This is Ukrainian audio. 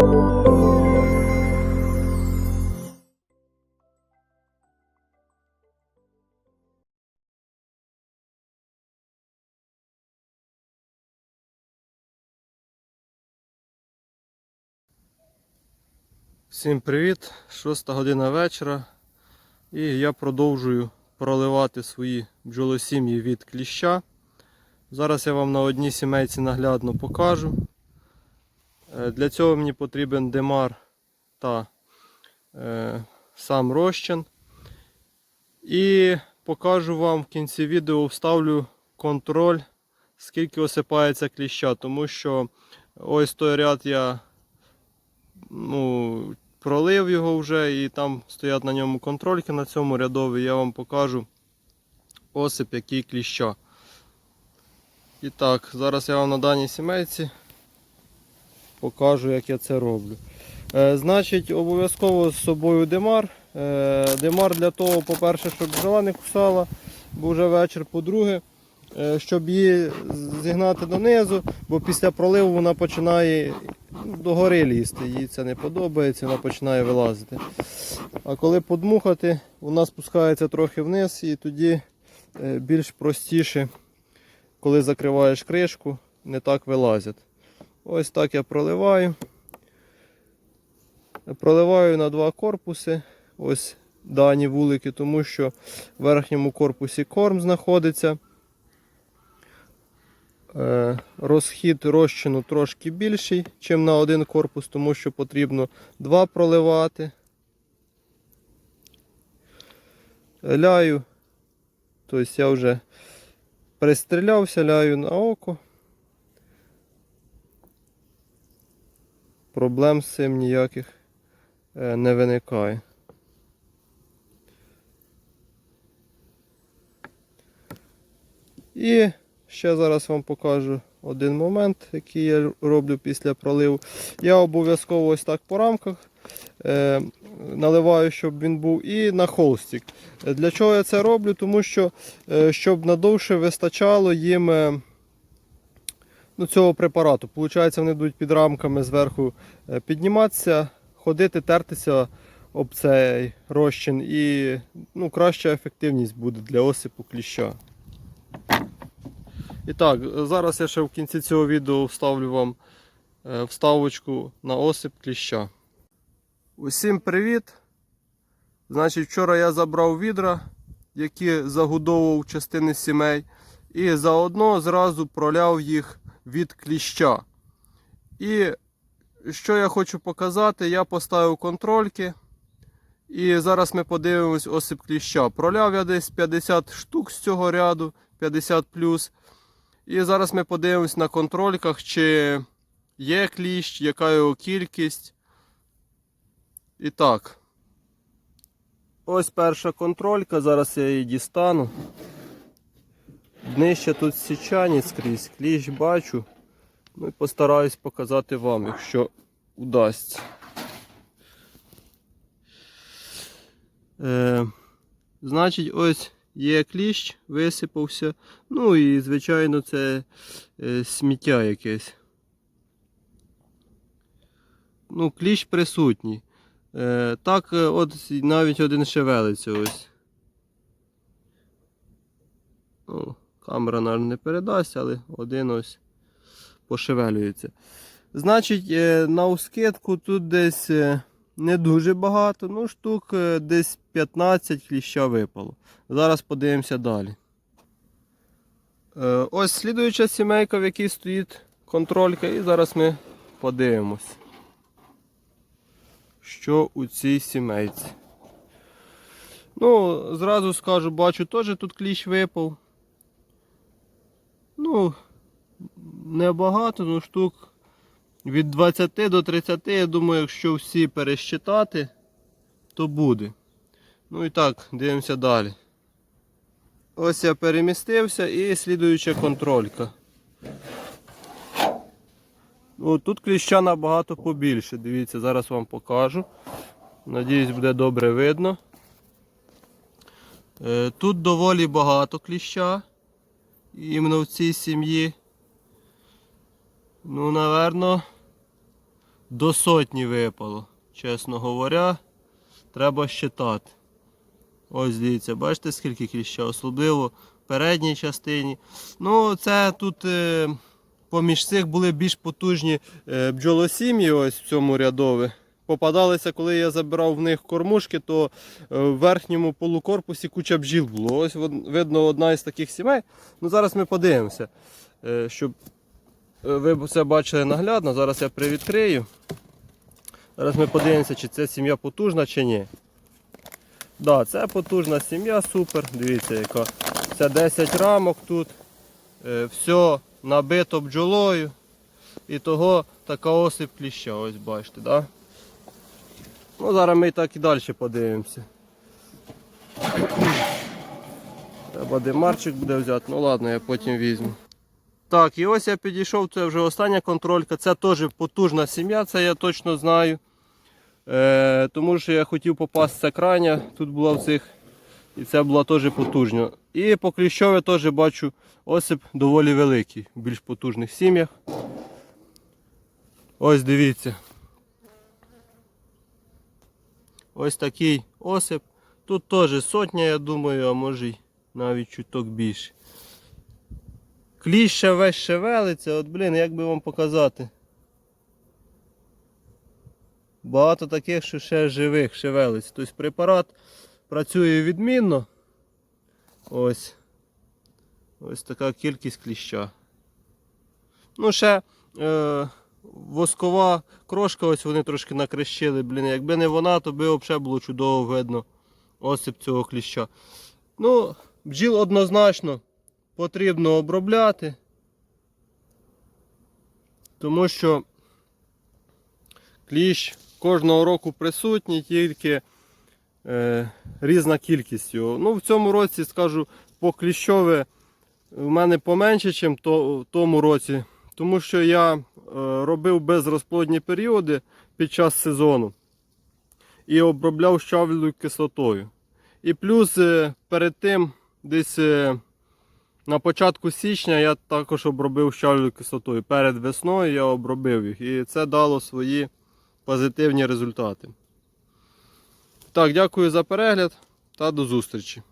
Всім привіт! 6 година вечора. І я продовжую проливати свої бджолосім'ї від кліща. Зараз я вам на одній сімейці наглядно покажу. Е, Для цього мені потрібен демар та е, сам розчин. І покажу вам в кінці відео, вставлю контроль, скільки осипається кліща, тому що ось той ряд я ну, пролив його вже і там стоять на ньому контрольки на цьому рядові. Я вам покажу осип, який кліща. І так, зараз я вам на даній сімейці покажу, як я це роблю. Е, значить, обов'язково з собою демар. Е, демар для того, по-перше, щоб бджола не кусала, бо вже вечір, по-друге, е, щоб її зігнати донизу, бо після проливу вона починає догори лізти. Їй це не подобається, вона починає вилазити. А коли подмухати, вона спускається трохи вниз і тоді е, більш простіше, коли закриваєш кришку, не так вилазять. Ось так я проливаю. Проливаю на два корпуси. Ось дані вулики, тому що в верхньому корпусі корм знаходиться. Е, Розхід розчину трошки більший, ніж на один корпус, тому що потрібно два проливати. Ляю, тобто я вже пристрілявся, ляю на око. Проблем з цим ніяких е, не виникає. І ще зараз вам покажу один момент, який я роблю після проливу. Я обов'язково ось так по рамках е, наливаю, щоб він був, і на холстик. Для чого я це роблю? Тому що е, щоб надовше вистачало їм ну, цього препарату. Получається, вони будуть під рамками зверху е, підніматися, ходити, тертися об цей розчин і ну, краща ефективність буде для осипу кліща. І так, зараз я ще в кінці цього відео вставлю вам е, вставочку на осип кліща. Усім привіт! Значить, вчора я забрав відра, які загудовував частини сімей, і заодно зразу проляв їх від кліща. І що я хочу показати, я поставив контрольки. І зараз ми подивимось осип кліща. Проляв я десь 50 штук з цього ряду, 50 плюс. І зараз ми подивимось на контрольках, чи є кліщ, яка його кількість. І так. Ось перша контролька, зараз я її дістану. Днище тут січані скрізь, кліщ бачу. Ну і постараюсь показати вам, якщо удасться. Е, значить, ось є кліщ, висипався. Ну і, звичайно, це е, сміття якесь. Ну, кліщ присутній. Е, так, е, от навіть один шевелиться ось. Ну, камера, наверное, не передасть, але один ось пошевелюється. Значить, е, на ускидку тут десь е, не дуже багато, ну штук е, десь 15 кліща випало. Зараз подивимося далі. Ось слідуюча сімейка, в якій стоїть контролька, і зараз ми подивимось, що у цій сімейці. Ну, зразу скажу, бачу, теж тут кліщ випав. Ну, небагато, ну штук від 20 до 30, я думаю, якщо всі пересчитати, то буде. Ну і так, дивимося далі. Ось я перемістився і слідуюча контролька. О, тут кліща набагато побільше. Дивіться, зараз вам покажу. Надіюсь, буде добре видно. Е, Тут доволі багато кліща. Іменно в цій сім'ї. Ну, напевно, до сотні випало. Чесно говоря, треба щитати. Ось дивіться, бачите, скільки кліща, особливо в передній частині. Ну, це тут е, поміж цих були більш потужні е, бджолосім'ї ось в цьому рядові. Попадалися, коли я забирав в них кормушки, то е, в верхньому полукорпусі куча бджіл було. Ось видно одна із таких сімей. Ну, зараз ми подивимося, е, щоб е, ви це бачили наглядно. Зараз я привідкрию. Зараз ми подивимося, чи це сім'я потужна чи ні. Да, це потужна сім'я, супер. Дивіться, яка. Це 10 рамок тут. Все набито бджолою. І того така осип кліща, ось бачите, да? Ну, зараз ми так і далі подивимося. Треба димарчик буде взяти, ну ладно, я потім візьму. Так, і ось я підійшов, це вже остання контролька. Це теж потужна сім'я, це я точно знаю. Е, тому що я хотів попасти крайня, тут була в цих, і це була теж потужна. І по кліщові теж бачу осип доволі великий в більш потужних сім'ях. Ось дивіться. Ось такий осип. Тут теж сотня, я думаю, а може й навіть чуток більше. Кліщ ще весь шевелиться, от блін, як би вам показати. Багато таких, що ще живих шевелиться. Тобто препарат працює відмінно. Ось. Ось така кількість кліща. Ну, ще е, воскова крошка, ось вони трошки накрещили. Блін, якби не вона, то би взагалі було чудово видно осип цього кліща. Ну, бджіл однозначно потрібно обробляти. Тому що кліщ кожного року присутній, тільки е, різна кількість його. Ну, в цьому році, скажу, по кліщове в мене поменше, ніж в тому році. Тому що я робив безрозплодні періоди під час сезону і обробляв щавлою кислотою. І плюс е, перед тим, десь е, на початку січня я також обробив щавлою кислотою. Перед весною я обробив їх. І це дало свої позитивні результати. Так, дякую за перегляд та до зустрічі.